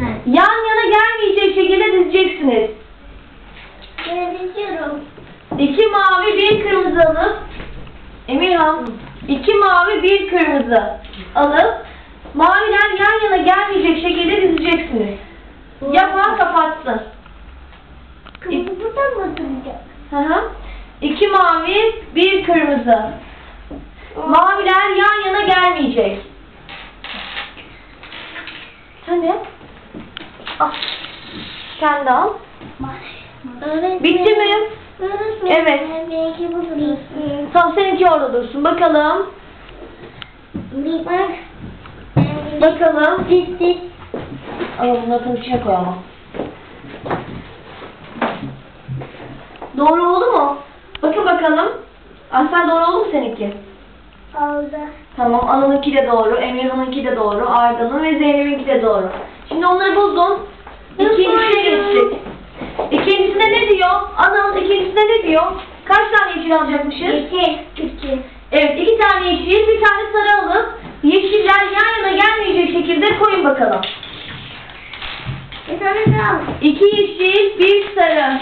Ne? Yan yana gelmeyecek şekilde dizeceksiniz. Görebiliyorum. İki mavi bir kırmızı alıp Emirhan iki mavi bir kırmızı alıp maviler yan yana gelmeyecek şekilde dizeceksiniz. Yapan kapatsın. Kırmızı buradan mı atılacak? Hı hı. İki mavi bir kırmızı. Maviler yan yana gelmeyecek. Hani? Al. Kendi al. Öğretmenim. Bitti mi? Öğretmenim. Evet. Benimki dursun. Tamam seninki orada dursun. Bakalım. Bir bak. Bakalım. Bitti. Ama bunu atın içine koy ama. Doğru oldu mu? Bakın bakalım. Aslan doğru oldu mu seninki? Aldı. Tamam, Anıl'ınki de doğru, Emirhan'ınki de doğru, Arda'nın ve Zeynep'inki de doğru. Şimdi onları buldun. İkincisine geçtik. İkincisinde ne diyor? Anıl ikincisinde ne diyor? Kaç tane yeşil alacakmışız? İki. İki. Evet, iki tane yeşil, bir tane sarı alıp yeşiller yan yana gelmeyecek şekilde koyun bakalım. Bir tane daha. İki yeşil, bir sarı.